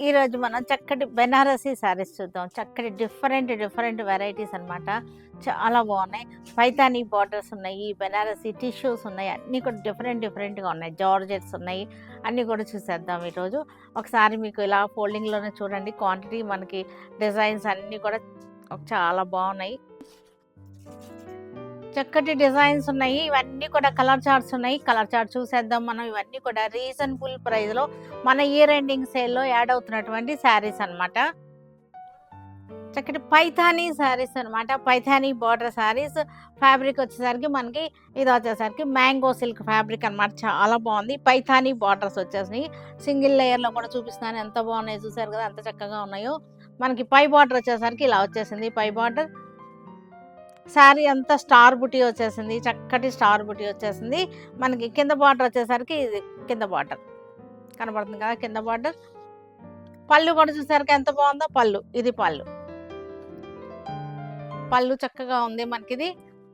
ఈరోజు మనం చక్కటి బెనారసీ శారీస్ చూద్దాం. చక్కటి డిఫరెంట్ డిఫరెంట్ వెరైటీస్ అన్నమాట. చాలా బాగున్నాయి. పైతానీ బార్డర్స్ ఉన్నాయి బెనారసీ టిష్యూస్ ఉన్నాయి అన్నీ కూడా డిఫరెంట్ డిఫరెంట్గా ఉన్నాయి. జార్జెట్స్ ఉన్నాయి అన్నీ కూడా చూసేద్దాం ఈరోజు. ఒకసారి మీకు ఇలా ఫోల్డింగ్లోనే చూడండి. క్వాంటిటీ మనకి డిజైన్స్ అన్నీ కూడా చాలా బాగున్నాయి. చక్కటి డిజైన్స్ ఉన్నాయి. ఇవన్నీ కూడా కలర్ చార్ట్స్ ఉన్నాయి. కలర్ చార్ట్ చూసేద్దాం మనం. ఇవన్నీ కూడా రీజనబుల్ ప్రైస్లో మన ఇయర్ ఎండింగ్ సేల్లో యాడ్ అవుతున్నటువంటి శారీస్ అన్నమాట. చక్కటి పైథానీ శారీస్ అన్నమాట. పైథానీ బార్డర్ శారీస్. ఫ్యాబ్రిక్ వచ్చేసరికి మనకి ఇది వచ్చేసరికి మ్యాంగో సిల్క్ ఫ్యాబ్రిక్ అన్నమాట. చాలా బాగుంది. పైథానీ బార్డర్స్ వచ్చేసినాయి. సింగిల్ లేయర్లో కూడా చూపిస్తున్నాను. ఎంత బాగున్నాయి చూసారు కదా ఎంత చక్కగా ఉన్నాయో. మనకి పై బార్డర్ వచ్చేసరికి ఇలా వచ్చేసింది. పై బార్డర్ శారీ అంతా స్టార్ బుటీ వచ్చేసింది చక్కటి స్టార్ బుటీ వచ్చేసింది. మనకి కింద బార్డర్ వచ్చేసరికి ఇది కింద బార్డర్. కనబడుతుంది కదా కింద బార్డర్. పళ్ళు కూడా చూసరికి ఎంత బాగుందో? పళ్ళు. ఇది పళ్ళు. పళ్ళు చక్కగా ఉంది మనకి ఇది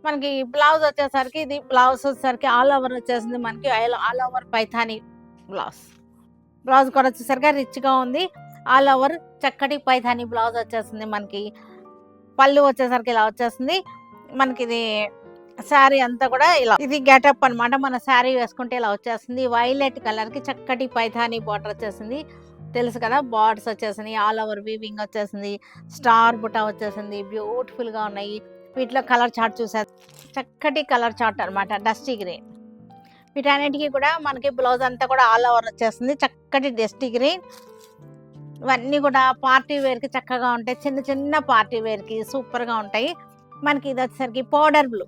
మనకి బ్లౌజ్ వచ్చేసరికి ఇది బ్లౌజ్ వచ్చేసరికి ఆల్ ఓవర్ వచ్చేసింది మనకి all over Paithani blouse. Blouse కూడా వచ్చేసరికి రిచ్గా ఉంది. ఆల్ ఓవర్ చక్కటి పైథానీ బ్లౌజ్ వచ్చేసింది మనకి. పళ్ళు వచ్చేసరికి ఇలా వచ్చేసింది. మనకి ఇది శారీ అంతా కూడా ఇలా ఇది గెటప్ అన్నమాట. మన శారీ వేసుకుంటే ఇలా వచ్చేస్తుంది. వైలెట్ కలర్కి చక్కటి పైథానీ బార్డర్ వచ్చేసింది. తెలుసు కదా బార్డర్స్ వచ్చేసింది ఆల్ ఓవర్ వీవింగ్ వచ్చేసింది. స్టార్ బుటా వచ్చేసింది. బ్యూటిఫుల్గా ఉన్నాయి. వీటిలో కలర్ చార్ట్ చూసారు. చక్కటి కలర్ చార్ట్ అనమాట డస్టీ గ్రీన్ వీటన్నిటికీ కూడా మనకి బ్లౌజ్ అంతా కూడా ఆల్ ఓవర్ వచ్చేస్తుంది చక్కటి డస్టీ గ్రీన్ ఇవన్నీ కూడా పార్టీ వేర్కి చక్కగా ఉంటాయి. చిన్న చిన్న పార్టీ వేర్కి సూపర్గా ఉంటాయి. మనకి ఇది వచ్చేసరికి పౌడర్ బ్లూ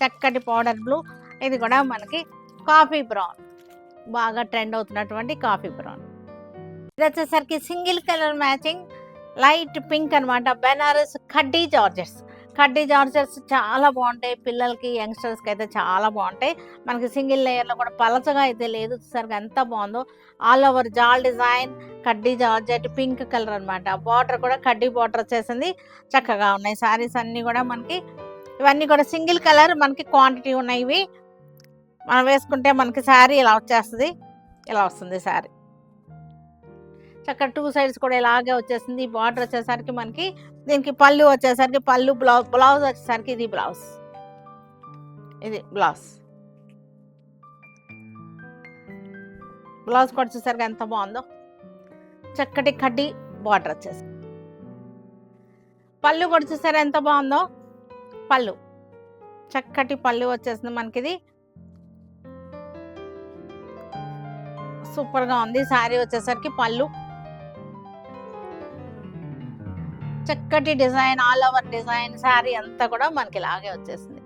చక్కటి పౌడర్ బ్లూ ఇది కూడా మనకి కాఫీ బ్రౌన్ బాగా ట్రెండ్ అవుతున్నటువంటి కాఫీ బ్రౌన్ ఇది వచ్చేసరికి single colour matching light pink అనమాట బెనారస్ కడ్డీ జార్జెస్. కడ్డీ జార్జెస్ చాలా బాగుంటాయి. పిల్లలకి యంగ్స్టర్స్కి అయితే చాలా బాగుంటాయి. మనకి సింగిల్ లేయర్లో కూడా పలచగా అయితే లేదు. సరిగ్గా ఎంత బాగుందో. All over jaal design kaddi georgette pink colour అన్నమాట. బార్డర్ కూడా కడ్డీ బార్డర్ వచ్చేసింది. చక్కగా ఉన్నాయి. సారీస్ అన్నీ కూడా మనకి ఇవన్నీ కూడా సింగిల్ కలర్ మనకి క్వాంటిటీ ఉన్నాయి ఇవి. మనం వేసుకుంటే మనకి శారీ ఇలా వచ్చేస్తుంది. ఇలా వస్తుంది శారీ చక్కగా టూ సైడ్స్ కూడా ఇలాగే వచ్చేసింది. బార్డర్ వచ్చేసరికి మనకి దీనికి పళ్ళు వచ్చేసరికి పళ్ళు బ్లౌజ్ బ్లౌజ్ వచ్చేసరికి ఇది బ్లౌజ్. ఇది బ్లౌజ్. బ్లౌజ్ కూడా వచ్చేసరికి ఎంత బాగుందో. చక్కటి కడ్డీ బార్డర్ వచ్చేసి. పళ్ళు కూడా చూసారు ఎంత బాగుందో? పళ్ళు. చక్కటి పళ్ళు వచ్చేసింది మనకి ఇది సూపర్గా ఉంది. శారీ వచ్చేసరికి పళ్ళు. చక్కటి design all over design sari అంతా కూడా మనకి ఇలాగే వచ్చేసింది.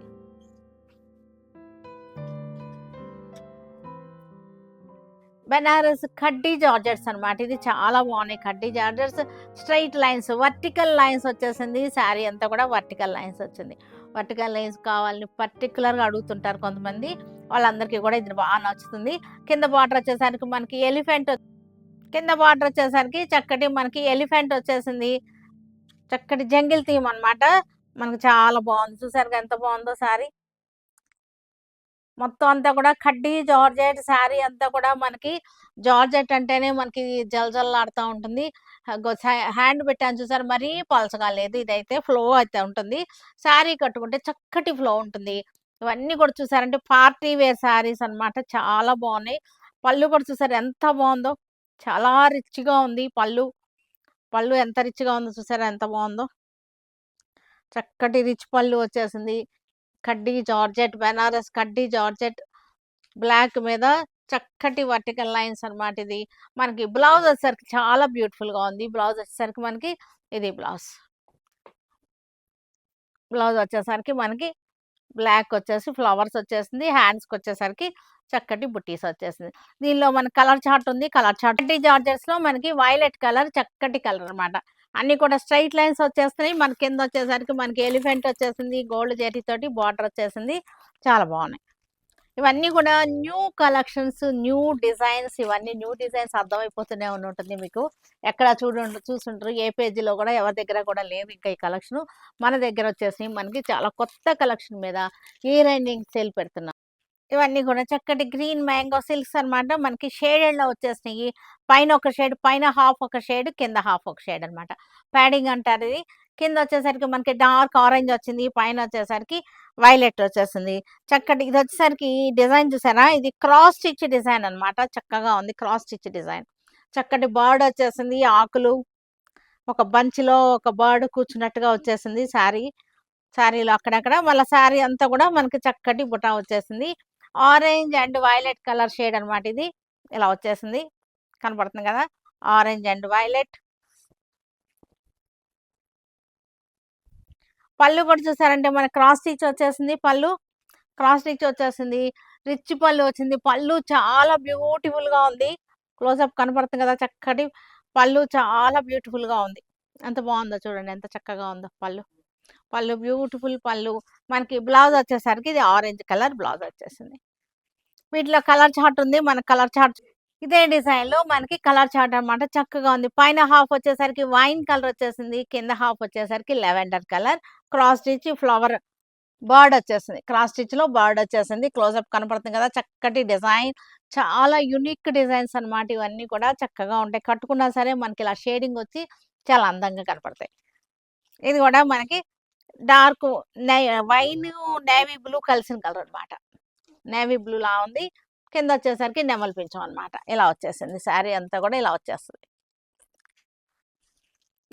బెనారస్ కడ్డీ జార్జెట్స్ అనమాట ఇది చాలా బాగున్నాయి kaddi georgettes. Straight lines vertical lines వచ్చేసింది. శారీ అంతా కూడా వర్టికల్ లైన్స్ వచ్చింది. వర్టికల్ లైన్స్ కావాలని పర్టికులర్గా అడుగుతుంటారు కొంతమంది. వాళ్ళందరికీ కూడా ఇది బాగా నచ్చుతుంది. కింద బార్డర్ వచ్చేసరికి మనకి ఎలిఫెంట్ కింద బార్డర్ వచ్చేసరికి చక్కటి మనకి ఎలిఫెంట్ వచ్చేసింది. చక్కటి జంగిల్ థీమ్ అన్నమాట. మనకు చాలా బాగుంది. చూసారు ఎంత బాగుందో సారీ మొత్తం అంతా కూడా కడ్డీ జార్జెట్ శారీ అంతా కూడా మనకి జార్జెట్ అంటేనే మనకి జలజల్లాడుతూ ఉంటుంది. హ్యాండ్ పెట్టాను చూసారు. మరీ పలసగా లేదు. ఇదైతే ఫ్లో అయితే ఉంటుంది. శారీ కట్టుకుంటే చక్కటి ఫ్లో ఉంటుంది. ఇవన్నీ కూడా చూసారంటే పార్టీ వేర్ శారీస్ అన్నమాట. చాలా బాగున్నాయి. పళ్ళు కూడా చూసారు ఎంత బాగుందో. చాలా రిచ్గా ఉంది పళ్ళు. పళ్ళు ఎంత రిచ్గా ఉందో చూసారా? ఎంత బాగుందో. చక్కటి రిచ్ పళ్ళు వచ్చేసింది. కడ్డీ జార్జెట్ బెనారస్ కడ్డీ జార్జెట్ బ్లాక్ మీద చక్కటి వర్టికల్ లైన్స్ అనమాట ఇది. మనకి బ్లౌజ్ వచ్చేసరికి చాలా బ్యూటిఫుల్గా ఉంది. బ్లౌజ్ వచ్చేసరికి మనకి ఇది బ్లౌజ్. బ్లౌజ్ వచ్చేసరికి మనకి బ్లాక్ వచ్చేసి ఫ్లవర్స్ వచ్చేసింది. హ్యాండ్స్కి వచ్చేసరికి చక్కటి బుట్టీస్ వచ్చేసింది దీనిలో మన కలర్ చార్ట్ ఉంది. కలర్ చార్ట్ జార్జెస్లో మనకి వైలెట్ కలర్ చక్కటి కలర్ అన్నమాట. అన్ని కూడా స్ట్రైట్ లైన్స్ వచ్చేస్తున్నాయి. మన కింద వచ్చేసరికి మనకి ఎలిఫెంట్ వచ్చేసింది. గోల్డ్ జెరీ తోటి బార్డర్ వచ్చేసింది. చాలా బాగున్నాయి. ఇవన్నీ కూడా న్యూ కలెక్షన్స్ న్యూ డిజైన్స్ ఇవన్నీ న్యూ డిజైన్స్ అర్థమైపోతూనే ఉంటుంది మీకు. ఎక్కడ చూడు చూసుంటారు. ఏ పేజీలో కూడా ఎవరి దగ్గర కూడా లేవు ఇంకా ఈ కలెక్షన్. మన దగ్గర వచ్చేసి మనకి చాలా కొత్త కలెక్షన్ మీద ఈ రైనింగ్ సేల్ పెడుతున్నాం. ఇవన్నీ కూడా చక్కటి గ్రీన్ మ్యాంగో సిల్క్స్ అన్నమాట. మనకి షేడెడ్లో వచ్చేసినాయి. పైన ఒక షేడ్ పైన హాఫ్ ఒక షేడ్ కింద హాఫ్ ఒక షేడ్ అన్నమాట. ప్యాడింగ్ అంటారు ఇది. కింద వచ్చేసరికి మనకి డార్క్ ఆరెంజ్ వచ్చింది. పైన వచ్చేసరికి వైలెట్ వచ్చేసింది. చక్కటి ఇది వచ్చేసరికి డిజైన్ చూసారా? ఇది క్రాస్ స్టిచ్ డిజైన్ అన్నమాట. చక్కగా ఉంది క్రాస్ స్టిచ్ డిజైన్. చక్కటి బర్డ్ వచ్చేసింది. ఆకులు. ఒక బంచ్లో ఒక బర్డ్ కూర్చున్నట్టుగా వచ్చేసింది. శారీ శారీలో అక్కడక్కడ. మళ్ళీ శారీ అంతా కూడా మనకి చక్కటి బుటా వచ్చేసింది. Orange and violet colour shade అన్నమాట ఇది. ఇలా వచ్చేసింది. కనపడుతుంది కదా? Orange and violet. పళ్ళు కూడా చూసారంటే మన క్రాస్ స్టిచ్ వచ్చేసింది. పళ్ళు క్రాస్ స్టిచ్ వచ్చేసింది. రిచ్ పళ్ళు వచ్చింది. పళ్ళు చాలా బ్యూటిఫుల్గా ఉంది. క్లోజప్ కనపడుతుంది కదా? చక్కటి పళ్ళు చాలా బ్యూటిఫుల్గా ఉంది. ఎంత బాగుందో చూడండి. ఎంత చక్కగా ఉందో పళ్ళు. పళ్ళు బ్యూటిఫుల్ పళ్ళు. మనకి బ్లౌజ్ వచ్చేసరికి ఇది ఆరెంజ్ కలర్ బ్లౌజ్ వచ్చేసింది. వీటిలో కలర్ చార్ట్ ఉంది. మన కలర్ చార్ట్ ఇదే డిజైన్లో మనకి కలర్ చార్ట్ అన్నమాట చక్కగా ఉంది. పైన హాఫ్ వచ్చేసరికి వైన్ కలర్ వచ్చేసింది. కింద హాఫ్ వచ్చేసరికి lavender colour. Cross stitch flower bird వచ్చేసింది. క్రాస్ స్టిచ్లో బర్డ్ వచ్చేసింది. క్లోజప్ కనపడుతుంది కదా చక్కటి డిజైన్. చాలా యునిక్ డిజైన్స్ అనమాట ఇవన్నీ కూడా చక్కగా ఉంటాయి. కట్టుకున్నా సరే మనకి ఇలా షేడింగ్ వచ్చి చాలా అందంగా కనపడతాయి. ఇది కూడా మనకి డార్క్ వైన్ నేవీ బ్లూ కలిసిన కలర్ అన్నమాట నేవీ బ్లూ లా ఉంది. కింద వచ్చేసరికి నెమలి పింఛం అన్నమాట. ఇలా వచ్చేసింది. శారీ అంతా కూడా ఇలా వచ్చేస్తుంది.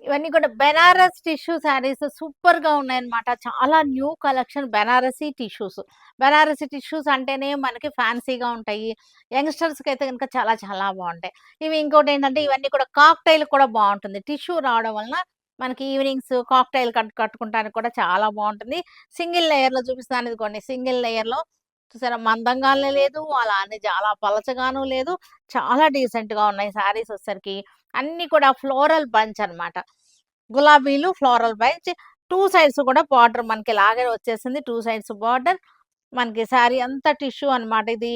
ఇవన్నీ కూడా బెనారస్ టిష్యూ శారీస్ సూపర్గా ఉన్నాయన్నమాట. చాలా new collection Banarasi tissues. Banarasi tissues అంటేనే మనకి ఫ్యాన్సీగా ఉంటాయి. యంగ్స్టర్స్కి అయితే కనుక చాలా చాలా బాగుంటాయి. ఇవి ఇంకోటి ఏంటంటే ఇవన్నీ కూడా కాక్టైల్ కూడా బాగుంటుంది. టిష్యూ రావడం వలన మనకి ఈవినింగ్స్ కాక్టైల్ కట్ కట్టుకుంటానికి కూడా చాలా బాగుంటుంది. సింగిల్ లేయర్లో చూపిస్తాను ఇది కొన్ని సింగిల్ లేయర్లో చూసారా? మందంగానే లేదు అలా అని చాలా పలచగాను లేదు. చాలా డీసెంట్గా ఉన్నాయి శారీస్ వచ్చేసరికి. అన్ని కూడా ఫ్లోరల్ బంచ్ అన్నమాట. గులాబీలు ఫ్లోరల్ బంచ్. టూ సైడ్స్ కూడా బార్డర్ మనకి లాగే వచ్చేసింది. Two sides border. మనకి శారీ అంతా టిష్యూ అన్నమాట ఇది.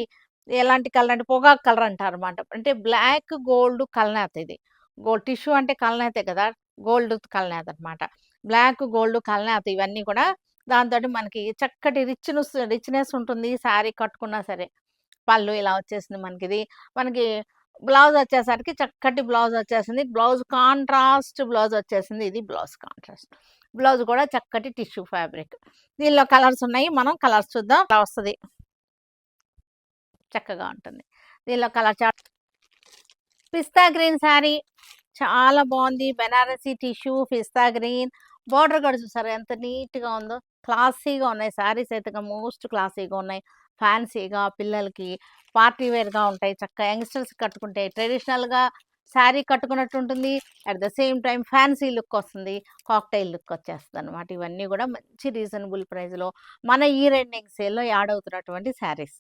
ఎలాంటి కలర్ అంటే పొగాకు కలర్ అంటారు అనమాట అంటే బ్లాక్ గోల్డ్ కలర్ ఇది గోల్డ్ టిష్యూ అంటే కలనేతే కదా గోల్డ్ కలనేత అనమాట బ్లాక్ గోల్డ్ కలనేత ఇవన్నీ కూడా దాంతో మనకి చక్కటి రిచ్నెస్ రిచ్నెస్ ఉంటుంది శారీ కట్టుకున్నా సరే. పళ్ళు ఇలా వచ్చేసింది మనకి ఇది మనకి బ్లౌజ్ వచ్చేసరికి చక్కటి బ్లౌజ్ వచ్చేసింది. బ్లౌజ్ కాంట్రాస్ట్ బ్లౌజ్ వచ్చేసింది. ఇది బ్లౌజ్ కాంట్రాస్ట్. బ్లౌజ్ కూడా చక్కటి టిష్యూ ఫ్యాబ్రిక్. దీనిలో కలర్స్ ఉన్నాయి. మనం కలర్స్ చూద్దాం. వస్తుంది? చక్కగా ఉంటుంది. దీనిలో colour chart pista green sari. చాలా బాగుంది. Banarasi tissue pista green. Border కూడా చూసారు? ఎంత నీట్గా ఉందో. క్లాసీగా ఉన్నాయి. శారీస్ అయితే మోస్ట్ క్లాసీగా ఉన్నాయి. ఫ్యాన్సీగా పిల్లలకి పార్టీ వేర్గా ఉంటాయి. చక్కగా యంగ్స్టర్స్ కట్టుకుంటే ట్రెడిషనల్గా శారీ కట్టుకున్నట్టు ఉంటుంది. At the same time fancy look వస్తుంది. కాక్టైల్ లుక్ వచ్చేస్తుంది అనమాట ఇవన్నీ కూడా మంచి రీజనబుల్ ప్రైస్లో మన ఈ రెండింగ్ సేల్లో యాడ్ అవుతున్నటువంటి శారీస్.